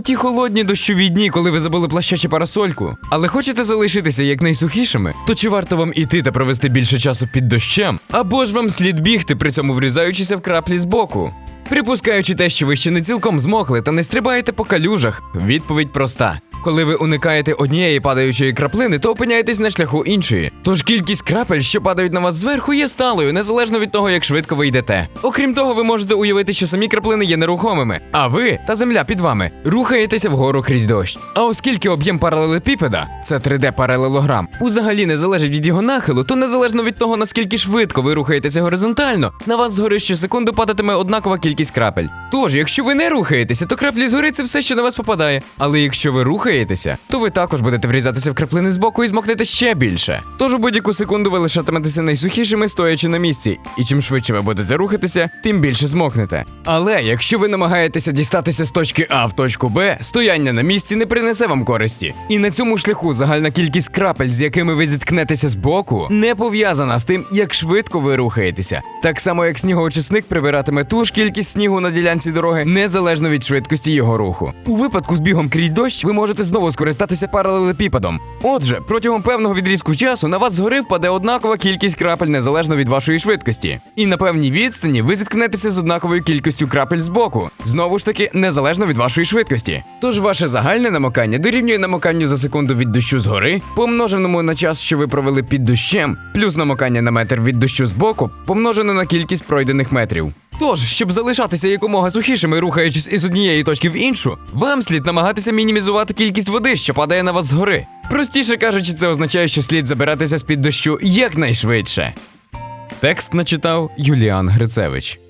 ті холодні дощові дні, коли ви забули плаща чи парасольку, але хочете залишитися якнайсухішими, то чи варто вам іти та провести більше часу під дощем, або ж вам слід бігти, при цьому врізаючися в краплі збоку? Припускаючи те, що ви ще не цілком змокли та не стрибаєте по калюжах, відповідь проста. Коли ви уникаєте однієї падаючої краплини, то опиняєтесь на шляху іншої. Тож кількість крапель, що падають на вас зверху, є сталою, незалежно від того, як швидко ви йдете. Окрім того, ви можете уявити, що самі краплини є нерухомими, а ви та земля під вами рухаєтеся вгору крізь дощ. А оскільки об'єм паралелепіпеда, це 3D-паралелограм, взагалі не залежить від його нахилу, то незалежно від того, наскільки швидко ви рухаєтеся горизонтально, на вас згори щосекунду падатиме однакова кількість крапель. Тож, якщо ви не рухаєтеся, то краплі згори це все, що на вас попадає. Але якщо ви рухаєтеся, то ви також будете врізатися в краплини збоку і змокнете ще більше. Тож у будь-яку секунду ви лишатиметеся найсухішими, стоячи на місці, і чим швидше ви будете рухатися, тим більше змокнете. Але якщо ви намагаєтеся дістатися з точки А в точку Б, стояння на місці не принесе вам користі. І на цьому шляху загальна кількість крапель, з якими ви зіткнетеся з боку, не пов'язана з тим, як швидко ви рухаєтеся. Так само, як снігоочисник прибиратиме ту ж кількість снігу на ділянці дороги, незалежно від швидкості його руху. У випадку з бігом крізь дощ ви можете знову скористатися паралелепіпедом. Отже, протягом певного відрізку часу на вас згори впаде однакова кількість крапель незалежно від вашої швидкості. І на певній відстані ви зіткнетеся з однаковою кількістю крапель збоку, знову ж таки, незалежно від вашої швидкості. Тож ваше загальне намокання дорівнює намоканню за секунду від дощу згори, помноженому на час, що ви провели під дощем, плюс намокання на метр від дощу збоку, помножено на кількість пройдених метрів. Тож, щоб залишатися якомога сухішими, рухаючись із однієї точки в іншу, вам слід намагатися мінімізувати кількість води, що падає на вас згори. Простіше кажучи, це означає, що слід забиратися з-під дощу якнайшвидше. Текст начитав Юліан Грицевич.